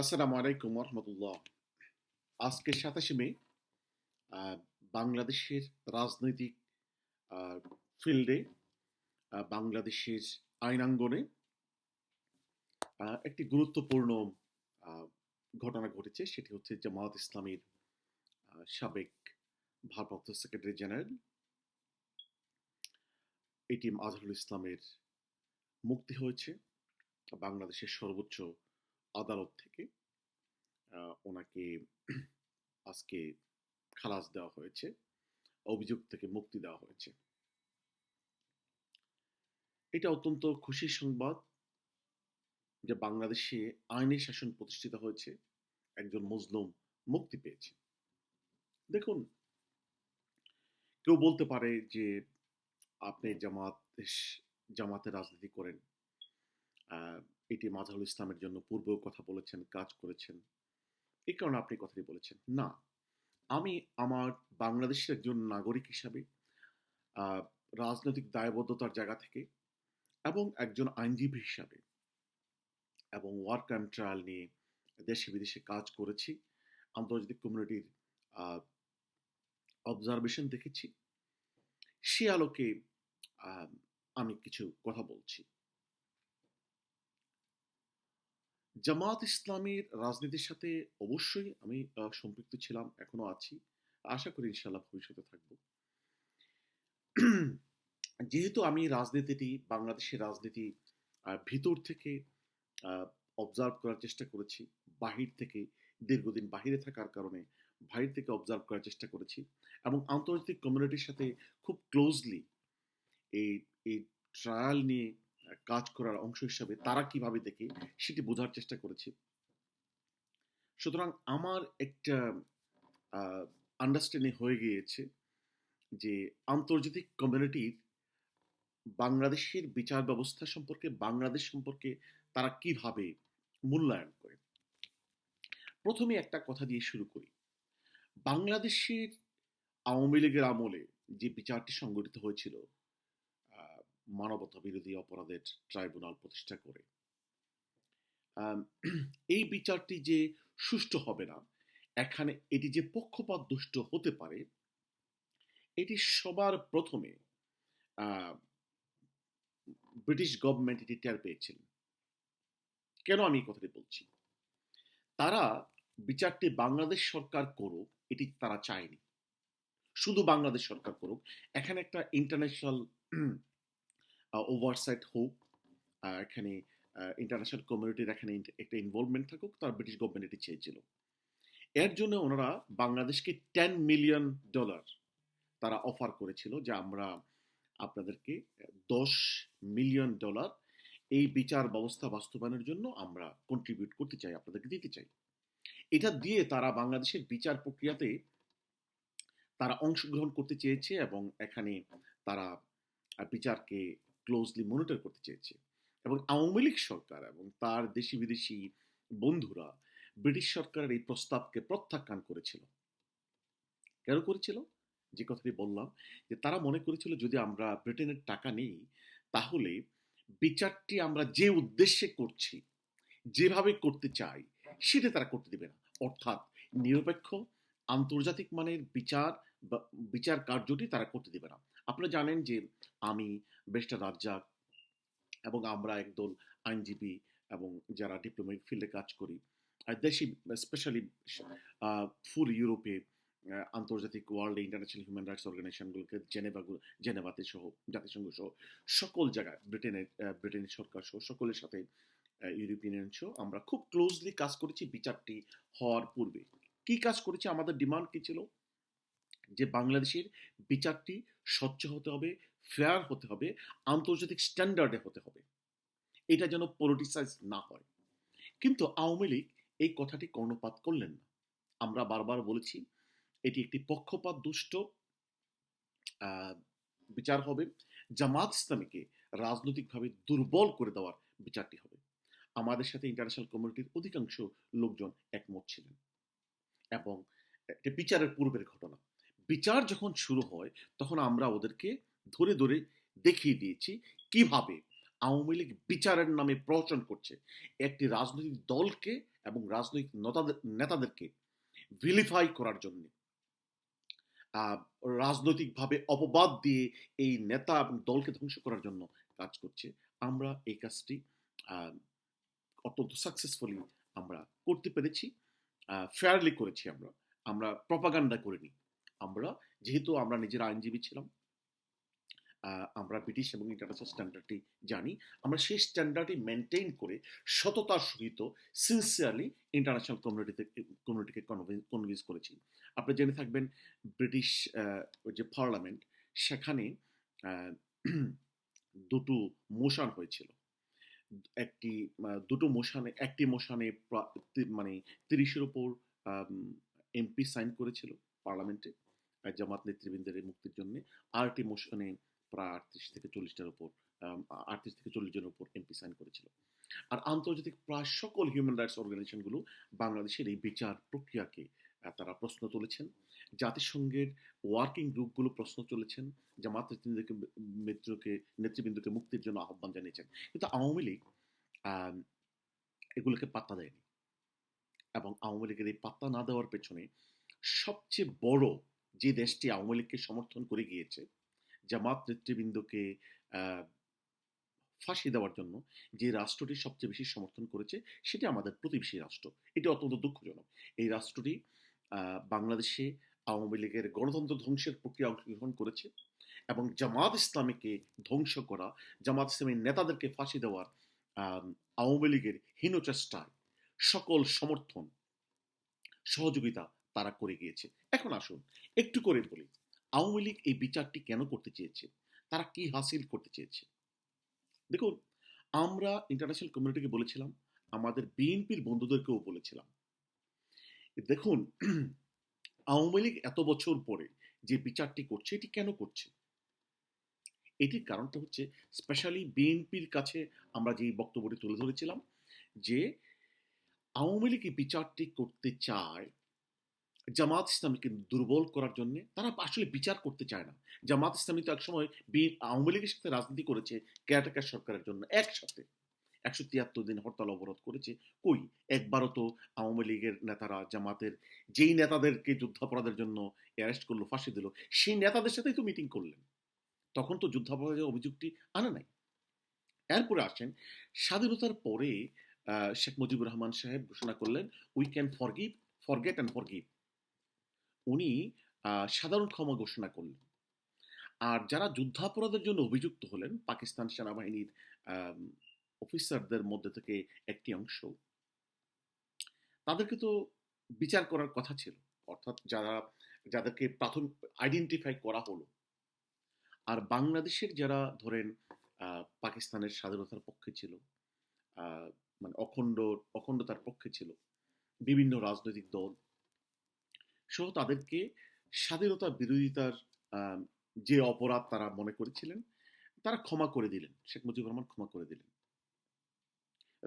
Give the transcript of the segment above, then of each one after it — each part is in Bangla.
আসসালামু আলাইকুম রহমতুল্লাহ আজকে সাতাশে মে বাংলাদেশের রাজনৈতিক ফিল্ডে বাংলাদেশের আইনাঙ্গনে একটি গুরুত্বপূর্ণ ঘটনা ঘটেছে। সেটি হচ্ছে জামায়াত ইসলামীর সাবেক ভারপ্রাপ্ত সেক্রেটারি জেনারেল এটিএম আজহারুল ইসলামের মুক্তি হয়েছে। বাংলাদেশের সর্বোচ্চ আদালত থেকে ওনাকে আজকে খালাস দেওয়া হয়েছে, অভিযোগ থেকে মুক্তি দেওয়া হয়েছে। এটা অত্যন্ত খুশির সংবাদ যে বাংলাদেশে আইনের শাসন প্রতিষ্ঠিত হয়েছে, একজন মজলুম মুক্তি পেয়েছে। দেখুন, কেউ বলতে পারে যে আপনি জামাত জামাতে রাজনীতি করেন এটি মাজাহুল ইসলামের জন্য পূর্বেও কথা বলেছেন, কাজ করেছেন। এই কারণে আপনি কথাটি বলেছেন। না, আমি আমার বাংলাদেশের একজন নাগরিক হিসাবে রাজনৈতিক দায়বদ্ধতার জায়গা থেকে এবং একজন আইনজীবী হিসাবে এবং ওয়ার্ক অ্যান্ড ট্রায়াল নিয়ে দেশে বিদেশে কাজ করেছি, আন্তর্জাতিক কমিউনিটির অবজারভেশন দেখেছি, সে আলোকে আমি কিছু কথা বলছি। জামাত ইসলামের রাজনীতির সাথে অবশ্যই আমি সম্পৃক্ত ছিলাম, এখনও আছি। আশা করি ইনশাল্লাহ ভবিষ্যতে থাকব। যেহেতু আমি রাজনীতিটি, বাংলাদেশের রাজনীতি ভিতর থেকে অবজার্ভ করার চেষ্টা করেছি, বাহির থেকে, দীর্ঘদিন বাহিরে থাকার কারণে বাহির থেকে অবজার্ভ করার চেষ্টা করেছি এবং আন্তর্জাতিক কমিউনিটির সাথে খুব ক্লোজলি এই এই ট্রায়াল নিয়ে কাজ করার অংশ হিসাবে তারা কীভাবে দেখে সেটি বোঝার চেষ্টা করেছি। সুতরাং আমার একটা আন্ডারস্ট্যান্ডিং হয়ে গিয়েছে যে আন্তর্জাতিক কমিউনিটির বাংলাদেশের বিচার ব্যবস্থা সম্পর্কে, বাংলাদেশ সম্পর্কে তারা কীভাবে মূল্যায়ন করে। প্রথমে একটা কথা দিয়ে শুরু করি। বাংলাদেশের আওয়ামী লীগের আমলে যে বিচারটি সংগঠিত হয়েছিল মানবতা বিরোধী অপরাধের ট্রাইব্যুনাল প্রতিষ্ঠা করে। এই বিচারটি যে সুষ্ঠু হবে না, এখানে এটি যে পক্ষপাত দুষ্ট হতে পারে, এটি সবার প্রথমে ব্রিটিশ গভর্নমেন্ট এটি টের পেয়েছিলেন কেন আমি কথাটি বলছি? তারা বিচারটি বাংলাদেশ সরকার করুক, এটি তারা চায়নি। শুধু বাংলাদেশ সরকার করুক, এখানে একটা ইন্টারন্যাশনাল ওভারসাইট হোক এখানে ইন্টারন্যাশনাল কমিউনিটির এখানে একটা ইনভলভমেন্ট থাকুক, তার ব্রিটিশ গভর্নমেন্ট এটি চেয়েছিল। এর জন্য ওনারা বাংলাদেশকে টেন মিলিয়ন ডলার তারা অফার করেছিল যে আমরা আপনাদেরকে দশ মিলিয়ন ডলার এই বিচার ব্যবস্থা বাস্তবায়নের জন্য আমরা কন্ট্রিবিউট করতে চাই, আপনাদেরকে দিতে চাই। এটা দিয়ে তারা বাংলাদেশের বিচার প্রক্রিয়াতে তারা অংশগ্রহণ করতে চেয়েছে এবং এখানে তারা বিচারকে ক্লোজলি মনিটর করতে চেয়েছে। এবং আওয়ামী লীগ সরকার এবং তার দেশি বিদেশি বন্ধুরা ব্রিটিশ সরকারের এই প্রস্তাবকে প্রত্যাখ্যান করেছিল। কেন করেছিল? যে কথাটি বললাম, যে তারা মনে করেছিল, যদি আমরা ব্রিটেনের টাকা নেই, তাহলে বিচারটি আমরা যে উদ্দেশ্যে করছি, যেভাবে করতে চাই, সেটা তারা করতে দেবে না। অর্থাৎ নিরপেক্ষ, আন্তর্জাতিক মানের বিচার বিচার কার্যটি তারা করতে দেবে না। আপনারা জানেন যে আমি বেস্টার রাজ্জাক এবং আমরা একদল আইনজীবী এবং যারা ডিপ্লোমেটিক ফিল্ডে কাজ করি। দেশি স্পেশালি ফুল ইউরোপে আন্তর্জাতিক ওয়ার্ল্ড ইন্টারন্যাশনাল হিউম্যান রাইটস অর্গানাইজেশনগুলোকে জেনেভা জানেভাতে সহ, জাতিসংঘ সহ, সকল জায়গায় ব্রিটেনের ব্রিটেনের সরকার সহ, সকলের সাথে ইউরোপিয়ান ইউনিয়ন সহ আমরা খুব ক্লোজলি কাজ করেছি বিচারটি হওয়ার পূর্বে। কি কাজ করেছি, আমাদের ডিমান্ড কি ছিল? যে বাংলাদেশের বিচারটি স্বচ্ছ হতে হবে ফেয়ার হতে হবে, আন্তর্জাতিক স্ট্যান্ডার্ডে হতে হবে। এটা যেন পলিটিসাইজ না হয়। কিন্তু আওয়ামী লীগ এই কথাটি কর্ণপাত করলেন না। আমরা বারবার বলেছি, এটি একটি পক্ষপাত দুষ্ট বিচার হবে। জামাত ইসলামীকে রাজনৈতিকভাবে দুর্বল করে দেওয়ার বিচারটি হবে। আমাদের সাথে ইন্টারন্যাশনাল কমিউনিটির অধিকাংশ লোকজন একমত ছিলেন। এবং এটা বিচারের পূর্বের ঘটনা। বিচার যখন শুরু হয়, তখন আমরা ওদেরকে ধরে ধরে দেখিয়ে দিয়েছি কীভাবে আওয়ামী লীগ বিচারের নামে প্রহসন করছে। একটি রাজনৈতিক দলকে এবং রাজনৈতিক নেতাদের, নেতাদেরকে ভিলিফাই করার জন্য। রাজনৈতিকভাবে অপবাদ দিয়ে এই নেতা এবং দলকে ধ্বংস করার জন্য কাজ করছে। আমরা এই কাজটি অত্যন্ত সাকসেসফুলি আমরা করতে পেরেছি। ফেয়ারলি করেছি আমরা। আমরা প্রপাগান্ডা করিনি। আমরা, যেহেতু আমরা নিজেরা আইনজীবী ছিলাম আমরা ব্রিটিশ এবং ইন্টারন্যাশনাল স্ট্যান্ডার্ডটি জানি, আমরা সেই স্ট্যান্ডার্ডটি মেনটেন করে সততার সহিত সিনসিয়ারলি ইন্টারন্যাশনাল কমিউনিটিতে, কমিউনিটিকে কনভিন্স করেছি। আপনি জেনে থাকবেন, ব্রিটিশ যে পার্লামেন্ট, সেখানে দুটো মোশন হয়েছিল। একটি দুটো মোশানে, একটি মোশানে মানে তিরিশের ওপর এমপি সাইন করেছিল পার্লামেন্টে। জামাত নেতৃবৃন্দের মুক্তির জন্য আরটি মোশনে প্রায় আটত্রিশ থেকে চল্লিশটার উপর আটত্রিশ থেকে চল্লিশ জনের উপর এমপি সাইন করেছিল। আর আন্তর্জাতিক প্রায় সকল হিউম্যান রাইটস অর্গানাইজেশনগুলো বাংলাদেশের এই বিচার প্রক্রিয়াকে তারা প্রশ্ন তুলেছেন। জাতিসংঘের ওয়ার্কিং গ্রুপগুলো প্রশ্ন তুলেছেন। জামাত নেতৃবৃন্দকে নেতৃত্বকে নেতৃবৃন্দকে মুক্তির জন্য আহ্বান জানিয়েছেন। কিন্তু আওয়ামী লীগ এগুলোকে পাত্তা দেয়নি। এবং আওয়ামী লীগের এই পাত্তা না দেওয়ার পেছনে সবচেয়ে বড় যে দেশটি আওয়ামী লীগকে সমর্থন করে গিয়েছে, জামাত নেতৃবৃন্দকে ফাঁসি দেওয়ার জন্য যে রাষ্ট্রটি সবচেয়ে বেশি সমর্থন করেছে, সেটি আমাদের প্রতিবেশী রাষ্ট্র। এটি অত্যন্ত দুঃখজনক। এই রাষ্ট্রটি বাংলাদেশে আওয়ামী লীগের গণতন্ত্র ধ্বংসের প্রক্রিয়া অংশগ্রহণ করেছে এবং জামাত ইসলামীকে ধ্বংস করা, জামাত ইসলামীর নেতাদেরকে ফাঁসি দেওয়ার আওয়ামী লীগের হীন চেষ্টায় সকল সমর্থন, সহযোগিতা তারা করে গিয়েছে। এখন আসুন, একটু করে বলি, আওয়ামী লীগ এই বিচারটি কেন করতে চেয়েছে? তারা কি হাসিল করতে চেয়েছে? দেখুন, আমরা ইন্টারন্যাশনাল কমিউনিটিকে বলেছিলাম, আমাদের বিএনপির বন্ধুদেরকেও বলেছিলাম। দেখুন, আওয়ামী লীগ এত বছর পরে যে বিচারটি করছে, এটি কেন করছে? এটির কারণটা হচ্ছে স্পেশালি বিএনপির কাছে আমরা যে বক্তব্যটি তুলে ধরেছিলাম, যে আওয়ামী লীগ বিচারটি করতে চায় জামাত ইসলামীকে দুর্বল করার জন্য তারা আসলে বিচার করতে চায় না। জামাত ইসলামী তো একসময় বি- আওয়ামী লীগের সাথে রাজনীতি করেছে কেয়ারটেকার সরকারের জন্য একসাথে। একশো তিয়াত্তর দিন হরতাল অবরোধ করেছে। কই? একবারও তো আওয়ামী লীগের নেতারা জামাতের, যেই নেতাদেরকে যুদ্ধাপরাধের জন্য অ্যারেস্ট করল, ফাঁসি দিল, সেই নেতাদের সাথেই তো মিটিং করলেন। তখন তো যুদ্ধাপরাধের অভিযোগটি আনে নাই। এরপরে আসেন, স্বাধীনতার পরে শেখ মুজিবুর রহমান সাহেব ঘোষণা করলেন we can forgive forget and forgive উনি সাধারণ ক্ষমা ঘোষণা করলেন। আর যারা যুদ্ধাপরাধের জন্য অভিযুক্ত হলেন, পাকিস্তান সেনাবাহিনীর অফিসারদের মধ্যে থেকে একটি অংশ, তাদেরকে তো বিচার করার কথা ছিল। অর্থাৎ যারা, যাদেরকে প্রাথমিক আইডেন্টিফাই করা হলো। আর বাংলাদেশের যারা ধরেন পাকিস্তানের স্বাধীনতার পক্ষে ছিল মানে অখণ্ড, অখণ্ডতার পক্ষে ছিল, বিভিন্ন রাজনৈতিক দল সহ তাদেরকে স্বাধীনতা বিরোধিতার যে অপরাধ তারা মনে করেছিলেন, তারা ক্ষমা করে দিলেন। শেখ মুজিবুর রহমান ক্ষমা করে দিলেন।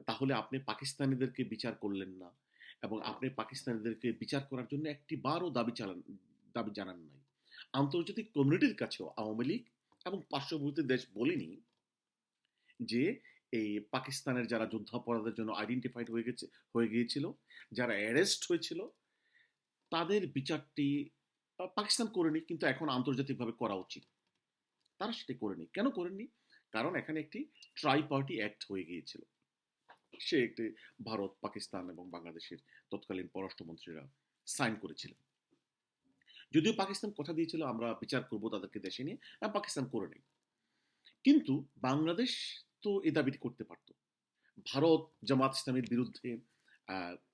তাহলে আপনি পাকিস্তানিদেরকে বিচার করলেন না এবং আপনি পাকিস্তানিদেরকে বিচার করার জন্য একটি বারও দাবি চালান, দাবি জানান নাই। আন্তর্জাতিক কমিউনিটির কাছেও আওয়ামী লীগ এবং পার্শ্ববর্তী দেশ বলেনি যে এই পাকিস্তানের যারা যুদ্ধাপরাধের জন্য আইডেন্টিফাইড হয়ে গেছে, হয়ে গিয়েছিল, যারা অ্যারেস্ট হয়েছিল তাদের বিচারটি পাকিস্তান করেনি, কিন্তু এখন আন্তর্জাতিকভাবে করা উচিত। তারা সেটা করেনি। কেন করেননি? কারণ এখানে একটি ট্রাই পার্টি অ্যাক্ট হয়ে গিয়েছিল। সে একটি ভারত, পাকিস্তান এবং বাংলাদেশের তৎকালীন পররাষ্ট্রমন্ত্রীরা সাইন করেছিলেন যদিও পাকিস্তান কথা দিয়েছিল, আমরা বিচার করব তাদেরকে দেশে নিয়ে পাকিস্তান করে নেই কিন্তু বাংলাদেশ তো এ দাবিটি করতে পারত। ভারত, জামাত ইসলামের বিরুদ্ধে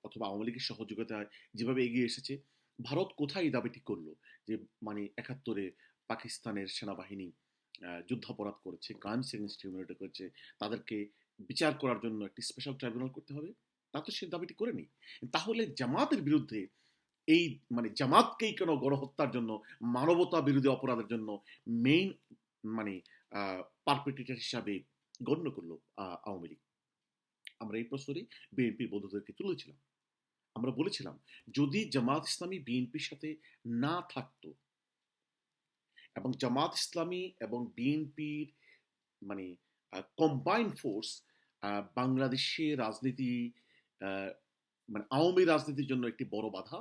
অথবা আওয়ামী লীগের সহযোগিতায় যেভাবে এগিয়ে এসেছে, ভারত কোথায় এই দাবিটি করল? যে মানে একাত্তরে পাকিস্তানের সেনাবাহিনী যুদ্ধাপরাধ করেছে ক্রাইমস এগেনস্ট হিউম্যানিটি করেছে, তাদেরকে বিচার করার জন্য একটি স্পেশাল ট্রাইব্যুনাল করতে হবে? তা তো সে দাবিটি করেনি তাহলে জামাতের বিরুদ্ধে এই মানে জামাতকেই কেন গণহত্যার জন্য, মানবতা বিরোধী অপরাধের জন্য মেইন মানে পারপিটেটার হিসাবে গণ্য করল আওয়ামী লীগ? আমরা এই প্রশ্নটি বিএনপির বন্ধুদেরকে তুলেছিলাম। আমরা বলেছিলাম, যদি জামাত ইসলামী বিএনপির সাথে না থাকতো এবং জামাত ইসলামী এবং বিএনপির মানে কম্বাইন্ড ফোর্স বাংলাদেশে রাজনীতি মানে আওয়ামী রাজনীতির জন্য একটি বড় বাধা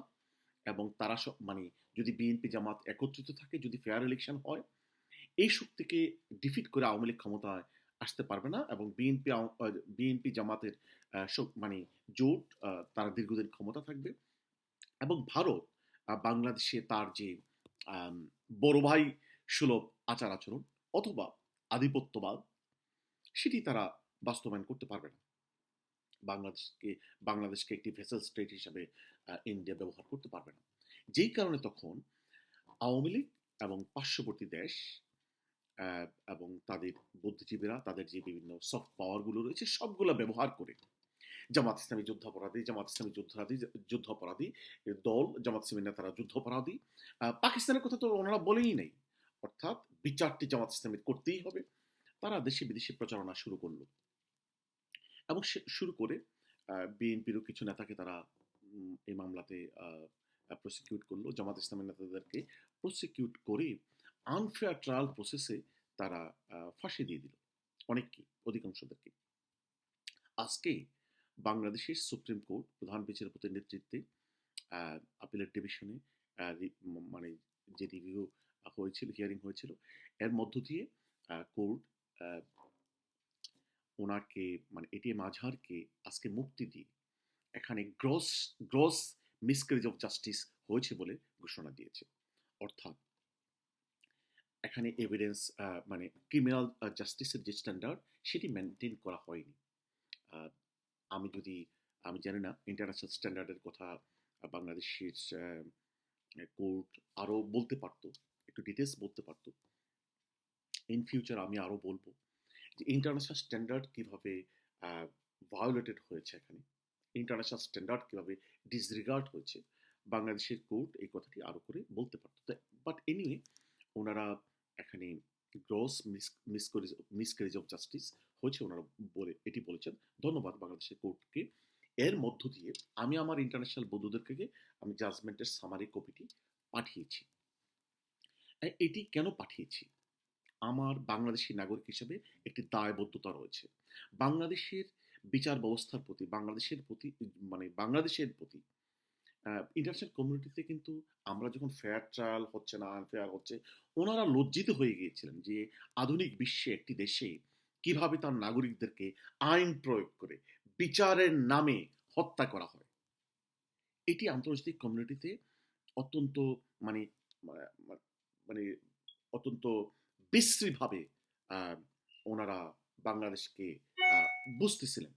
এবং তারা সব মানে যদি বিএনপি জামাত একত্রিত থাকে, যদি ফেয়ার ইলেকশন হয়, এই শক্তিকে ডিফিট করে আওয়ামী লীগ ক্ষমতায় আসতে পারবে না এবং বিএনপি বিএনপি জামাতের মানে জোট তারা দীর্ঘদিন ক্ষমতা থাকবে এবং ভারত বাংলাদেশে তার যে বড় ভাই সুলভ আচার আচরণ অথবা আধিপত্যবাদ, সেটি তারা বাস্তবায়ন করতে পারবে না। বাংলাদেশকে বাংলাদেশকে একটি ভেসেল স্টেট হিসাবে ইন্ডিয়া ব্যবহার করতে পারবে না। যেই কারণে তখন আওয়ামী লীগ এবং পার্শ্ববর্তী দেশ এবং তাদের বুদ্ধিজীবীরা, তাদের যে বিভিন্ন সফট পাওয়ারগুলো রয়েছে, সবগুলো ব্যবহার করে। জামাত ইসলামী যুদ্ধাপরাধী, জামাত ইসলামী যুদ্ধাপরাধী যুদ্ধাপরাধী দল, জামাত ইসলামী নেতারা যুদ্ধাপরাধী। পাকিস্তানের কথা তো ওনারা বলেই নেই। অর্থাৎ বিচারটি জামাত ইসলামীর করতেই হবে। তারা দেশে বিদেশে প্রচারণা শুরু করল। এবং শুরু করে বিএনপিরও কিছু নেতাকে তারা এই মামলাতে প্রসিকিউট করল। জামাত ইসলামের নেতাদেরকে প্রসিকিউট করে আনফেয়ার ট্রায়াল প্রসেসে তারা ফাঁসি দিয়ে দিল, অনেককে, অধিকাংশদেরকে। আজকে বাংলাদেশের সুপ্রিম কোর্ট, প্রধান বিচারপতির নেতৃত্বে আপিলের ডিভিশনে মানে যে রিভিউ হয়েছিল হিয়ারিং হয়েছিল, এর মধ্য দিয়ে কোর্ট ওনাকে মানে এটিএম আজহারকে আজকে মুক্তি দিয়ে, এখানে gross gross miscarriage of justice হয়েছে বলে ঘোষণা দিয়েছে। অর্থাৎ এখানে এভিডেন্স মানে ক্রিমিনাল জাস্টিসের যে স্ট্যান্ডার্ড সেটি মেনটেন করা হয়নি। আমি যদি, আমি জানি না ইন্টারন্যাশনাল স্ট্যান্ডার্ডের কথা বাংলাদেশের কোর্ট আরও বলতে পারতো, একটু ডিটেলস বলতে পারতো। ইন ফিউচার আমি আরও বলব যে ইন্টারন্যাশনাল স্ট্যান্ডার্ড কীভাবে ভায়োলেটেড হয়েছে এখানে ইন্টারন্যাশনাল স্ট্যান্ডার্ড কীভাবে ডিসরিগার্ড হয়েছে, বাংলাদেশের কোর্ট এই কথাটি আরও করে বলতে পারতো। বাট এনিওয়ে ওনারা এখানে gross miscarriage miscarriage of justice হয়েছে ওনারা বলে, এটি বলেছেন। ধন্যবাদ বাংলাদেশের কোর্টকে এর মধ্য দিয়ে আমি আমার ইন্টারন্যাশনাল বন্ধুদেরকে আমি জাজমেন্টের সামারি কপিটি পাঠিয়েছি। এটি কেন পাঠিয়েছি? আমার বাংলাদেশি নাগরিক হিসেবে একটি দায়বদ্ধতা রয়েছে। বাংলাদেশের বিচার ব্যবস্থার প্রতি, বাংলাদেশের প্রতি মানে বাংলাদেশের প্রতি ইন্টারন্যাশনাল কমিউনিটিতে কিন্তু আমরা যখন ফেয়ার ট্রায়াল হচ্ছে না আনফেয়ার হচ্ছে, ওনারা লজ্জিত হয়ে গিয়েছিলেন যে আধুনিক বিশ্বে একটি দেশে কীভাবে তার নাগরিকদেরকে আইন প্রয়োগ করে বিচারের নামে হত্যা করা হয়। এটি আন্তর্জাতিক কমিউনিটিতে অত্যন্ত মানে মানে অত্যন্ত বিশ্রীভাবে ওনারা বাংলাদেশকে বুঝতেছিলেন।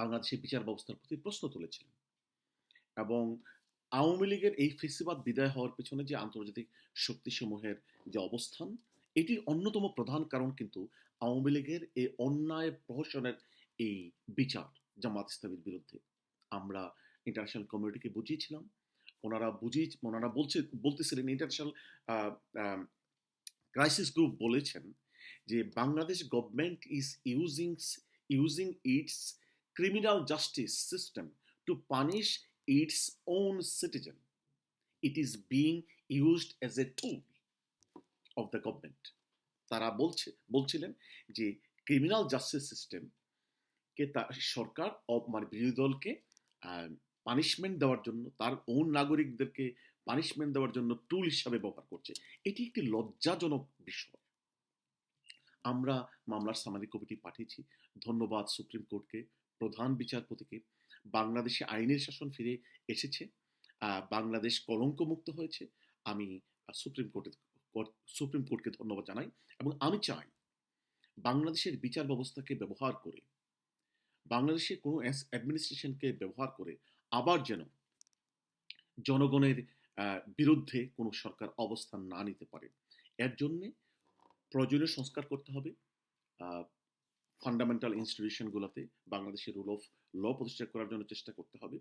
বাংলাদেশের বিচার ব্যবস্থার প্রতি প্রশ্ন তুলেছিলেন। এবং আওয়ামী লীগের এই ফেসিবাদ বিদায় হওয়ার পেছনে যে আন্তর্জাতিক শক্তিসমূহের যে অবস্থান, এটির অন্যতম প্রধান কারণ কিন্তু আওয়ামী লীগের এই অন্যায় প্রহসনের এই বিচার জামাত ইসলামের বিরুদ্ধে। আমরা ইন্টারন্যাশনাল কমিউনিটিকে বুঝিয়েছিলাম। ওনারা বুঝিয়ে, ওনারা বলছে, বলতেছিলেন ইন্টারন্যাশনাল ক্রাইসিস গ্রুপ বলেছেন যে Bangladesh government is using using its criminal justice system to punish its own citizen it is being used as a tool of the government তারা বলছে, বলছিলেন যে ক্রিমিনাল জাস্টিস সিস্টেম কে তা, সরকার মানে বিরোধী দলকে পানিশমেন্ট দেওয়ার জন্য, তার ওন নাগরিকদেরকে পানিশমেন্ট দেওয়ার জন্য টুল হিসাবে ব্যবহার করছে। এটি একটি লজ্জাজনক বিষয়। আমরা মামলার সামাজিক কমিটি পাঠিয়েছি। ধন্যবাদ সুপ্রিম কোর্টকে প্রধান বিচারপতিকে। বাংলাদেশে আইনের শাসন ফিরে এসেছে। বাংলাদেশ কলঙ্কমুক্ত হয়েছে। আমি সুপ্রিম কোর্ট- সুপ্রিম কোর্টকে ধন্যবাদ জানাই এবং আমি চাই বাংলাদেশের বিচার ব্যবস্থাকে ব্যবহার করে, বাংলাদেশের কোনো অ্যাডমিনিস্ট্রেশনকে ব্যবহার করে আবার যেন জনগণের বিরুদ্ধে কোনো সরকার অবস্থান না নিতে পারে। এর জন্যে প্রয়োজনীয় সংস্কার করতে হবে। ফান্ডামেন্টাল ইনস্টিটিউশনগুলোতে বাংলাদেশের রুল অফ ল প্রতিষ্ঠা করার জন্য চেষ্টা করতে হবে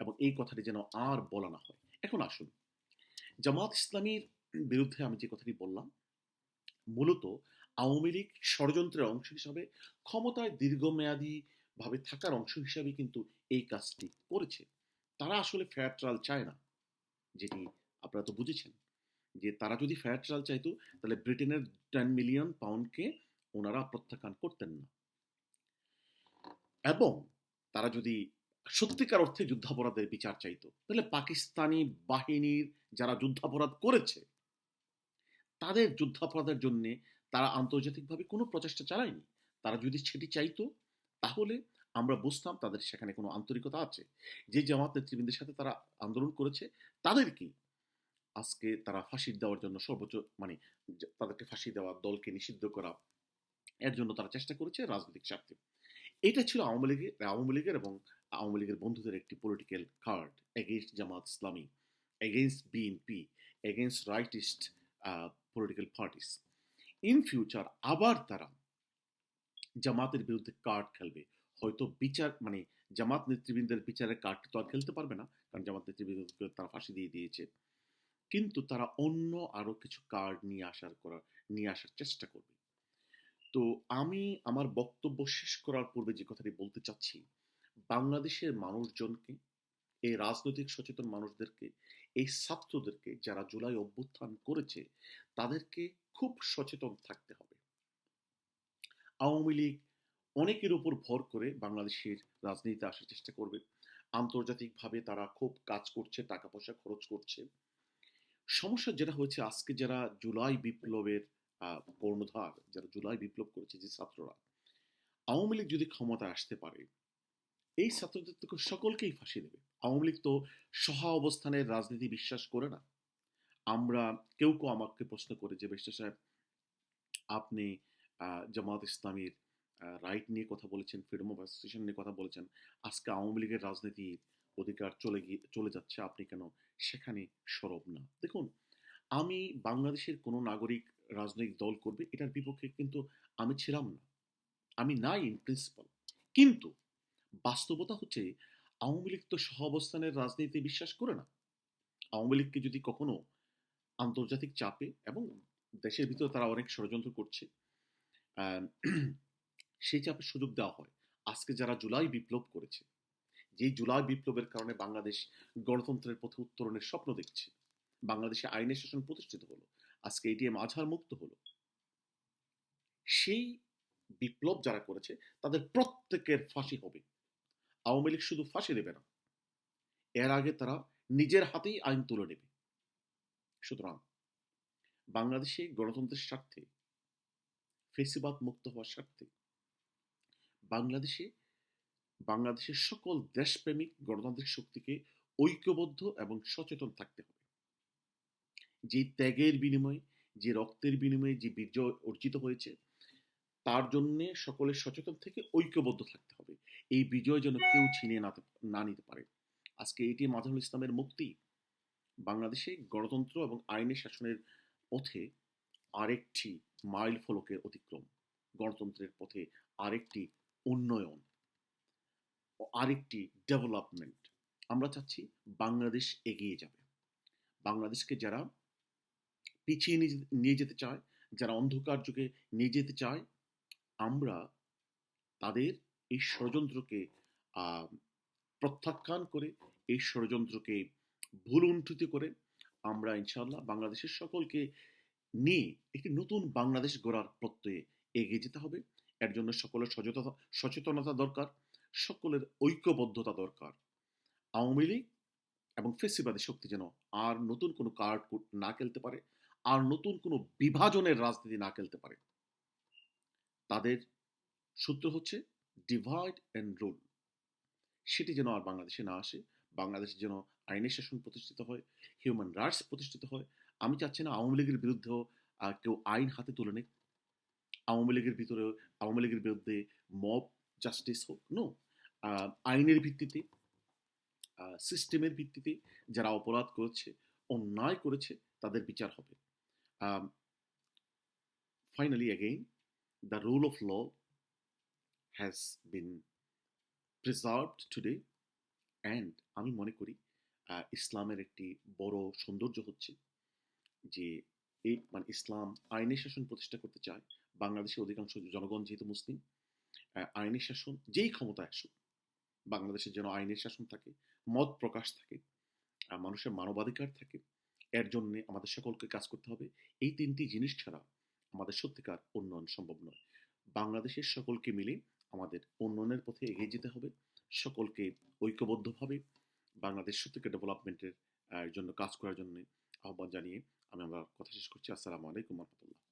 এবং এই কথাটি যেন আর বলা না হয়। এখন আসুন। জামাত ইসলামীর বিরুদ্ধে আমি যে কথাটি বললাম, মূলত আওয়ামী লীগ ষড়যন্ত্রের অংশ হিসাবে ক্ষমতায় দীর্ঘমেয়াদী ভাবে থাকার অংশ হিসাবে কিন্তু এই কাজটি করেছে। তারা আসলে ফেয়ার ট্রায়াল চায় না, যেটি আপনারা তো বুঝেছেন। যে তারা যদি ফেয়ার ট্রায়াল চাইতো, তাহলে ব্রিটেনের টেন মিলিয়ন পাউন্ডকে ওনারা প্রত্যাখ্যান করতেন না। এবং তারা যদি সত্যিকার অর্থে যুদ্ধাপরাধের বিচার চাইতো, তাহলে পাকিস্তানি বাহিনীর যারা যুদ্ধাপরাধ করেছে, তাদের যুদ্ধাপরাধের জন্য তারা আন্তর্জাতিকভাবে কোনো প্রচেষ্টা চালায়নি। তারা যদি সেটি চাইতো, তাহলে আমরা বুঝতাম তাদের সেখানে কোনো আন্তরিকতা আছে। যে জামাত নেতৃবৃন্দের সাথে তারা আন্দোলন করেছে, তাদেরকে আজকে তারা ফাঁসি দেওয়ার জন্য সর্বোচ্চ মানে তাদেরকে ফাঁসি দেওয়া, দলকে নিষিদ্ধ করা, এর জন্য তারা চেষ্টা করেছে রাজনৈতিক স্বার্থে। এটা ছিল আওয়ামী লীগের আওয়ামী লীগের এবং আওয়ামী লীগের বন্ধুদের একটি political card against Jamaat Islami against BNP against rightist political parties in future আবার তারা জামাতের বিরুদ্ধে কার্ড খেলবে। হয়তো বিচার মানে জামাত নেতৃবৃন্দের বিচারের কার্ডটি তো আর খেলতে পারবে না, কারণ জামাত নেতৃবৃন্দকে তারা ফাঁসি দিয়ে দিয়েছে। কিন্তু তারা অন্য আরও কিছু কার্ড নিয়ে আসার করার, নিয়ে আসার চেষ্টা করবে। তো আমি আমার বক্তব্য শেষ করার পূর্বে যে কথাটি বলতে চাচ্ছি, বাংলাদেশের মানুষজনকে, এই রাজনৈতিক সচেতন মানুষদেরকে, এই ছাত্রদেরকে যারা জুলাই অভ্যুত্থান করেছে, তাদেরকে খুব সচেতন থাকতে হবে। আওয়ামী লীগ অনেকের উপর ভর করে বাংলাদেশের রাজনীতিতে আসার চেষ্টা করবে। আন্তর্জাতিকভাবে তারা খুব কাজ করছে, টাকা পয়সা খরচ করছে। সমস্যা যেটা হয়েছে, আজকে যারা জুলাই বিপ্লবের আহ, কর্ণধার যারা জুলাই বিপ্লব করেছে যে ছাত্ররা আওয়ামী লীগ যদি ক্ষমতায় আসতে পারে এই ছাত্রদের তো সকলকেই ফাঁসি দেবে। আওয়ামী লীগ তো সহা অবস্থানের রাজনীতি বিশ্বাস করে না। আমরা কেউ কেউ আমাকে প্রশ্ন করে যে বেশ সাহেব আপনি জামাত ইসলামীর রাইট নিয়ে কথা বলেছেন ফ্রিডম অফ অ্যাসোসিয়েশন নিয়ে কথা বলেছেন। আজকে আওয়ামী লীগের রাজনীতির অধিকার চলে গিয়ে চলে যাচ্ছে। আপনি কেন সেখানে সরব না? দেখুন আমি বাংলাদেশের কোনো নাগরিক রাজনৈতিক দল করবে, এটার বিপক্ষে কিন্তু আমি ছিলাম না। আমি নাই ইন প্রিন্সিপাল কিন্তু বাস্তবতা হচ্ছে, আওয়ামী লীগ তো সহাবস্থানের রাজনীতি বিশ্বাস করে না। আওয়ামী লীগকে যদি কখনো আন্তর্জাতিক চাপে এবং দেশের ভিতরে তারা অনেক ষড়যন্ত্র করছে সেই চাপে সুযোগ দেওয়া হয়। আজকে যারা জুলাই বিপ্লব করেছে, যেই জুলাই বিপ্লবের কারণে বাংলাদেশ গণতন্ত্রের পথে উত্তরণের স্বপ্ন দেখছে, বাংলাদেশে আইনের শাসন প্রতিষ্ঠিত হলো আজকে এটিএম আজহার মুক্ত হলো। সেই বিপ্লব যারা করেছে, তাদের প্রত্যেকের ফাঁসি হবে। আওয়ামী লীগ শুধু ফাঁসি দেবে না, এর আগে তারা নিজের হাতেই আইন তুলে নেবে। সুতরাং বাংলাদেশে গণতন্ত্রের স্বার্থে, ফেসিবাদ মুক্ত হওয়ার স্বার্থে, বাংলাদেশে, বাংলাদেশের সকল দেশপ্রেমিক গণতান্ত্রিক শক্তিকে ঐক্যবদ্ধ এবং সচেতন থাকতে হবে। যে ত্যাগের বিনিময়ে, যে রক্তের বিনিময়ে যে বিজয় অর্জিত হয়েছে, তার জন্য সকলের সচেতন থেকে ঐক্যবদ্ধ থাকতে হবে। এই বিজয় যেন কেউ ছিনিয়ে না নিতে পারে। আজকে এটি মাজাহুল ইসলামের মুক্তি বাংলাদেশে গণতন্ত্র এবং আইনের শাসনের পথে আরেকটি মাইল ফলকের অতিক্রম। গণতন্ত্রের পথে আরেকটি উন্নয়ন ও আরেকটি ডেভেলপমেন্ট। আমরা চাচ্ছি বাংলাদেশ এগিয়ে যাবে। বাংলাদেশকে যারা পিছিয়ে নিয়ে যেতে- চায়, যারা অন্ধকার যুগে নিয়ে যেতে চায়, আমরা তাদের এই ষড়যন্ত্রকে প্রত্যাখ্যান করে, এই ষড়যন্ত্রকে ভুলুণ্ঠিত করে, আমরা ইনশাআল্লাহ বাংলাদেশের সকলকে নিয়ে একটি নতুন বাংলাদেশ গড়ার প্রত্যয়ে এগিয়ে যেতে হবে। এর জন্য সকলের সচেতনতা সচেতনতা দরকার, সকলের ঐক্যবদ্ধতা দরকার। আওয়ামী লীগ এবং ফেসিবাদী শক্তি যেন আর নতুন কোনো কার্ড না খেলতে পারে আর নতুন কোনো বিভাজনের রাজনীতি না খেলতে পারে। তাদের সূত্র হচ্ছে ডিভাইড অ্যান্ড রুল সেটি যেন আর বাংলাদেশে না আসে, বাংলাদেশে যেন আইনের শাসন প্রতিষ্ঠিত হয় হিউম্যান রাইটস প্রতিষ্ঠিত হয়। আমি চাচ্ছি না আওয়ামী লীগের বিরুদ্ধেও কেউ আইন হাতে তুলে নেই আওয়ামী লীগের ভিতরে, আওয়ামী লীগের বিরুদ্ধে মব জাস্টিস হোক নো আইনের ভিত্তিতে সিস্টেমের ভিত্তিতে যারা অপরাধ করেছে, অন্যায় করেছে, তাদের বিচার হবে। Finally again the rule of law has been preserved today and আমি মনে করি ইসলামের একটি বড় সৌন্দর্য হচ্ছে যে এই মানে ইসলাম আইনের শাসন প্রতিষ্ঠা করতে চায়, বাংলাদেশের অধিকাংশ জনগণ যেহেতু মুসলিম আইনের শাসন যেই ক্ষমতায় আসুক বাংলাদেশের যেন আইনের শাসন থাকে, মত প্রকাশ থাকে মানুষের মানবাধিকার থাকে এর জন্য আমাদের সকলকে কাজ করতে হবে। এই তিনটি জিনিস ছাড়া আমাদের সত্যিকার উন্নয়ন সম্ভব নয়। বাংলাদেশের সকলকে মিলে আমাদের উন্নয়নের পথে এগিয়ে যেতে হবে। সকলকে ঐক্যবদ্ধভাবে বাংলাদেশ সত্যিকার ডেভেলপমেন্টের জন্য কাজ করার জন্য আহ্বান জানিয়ে আমি আমরা কথা শেষ করছি। আসসালামু আলাইকুম রহমতুল্লাহ।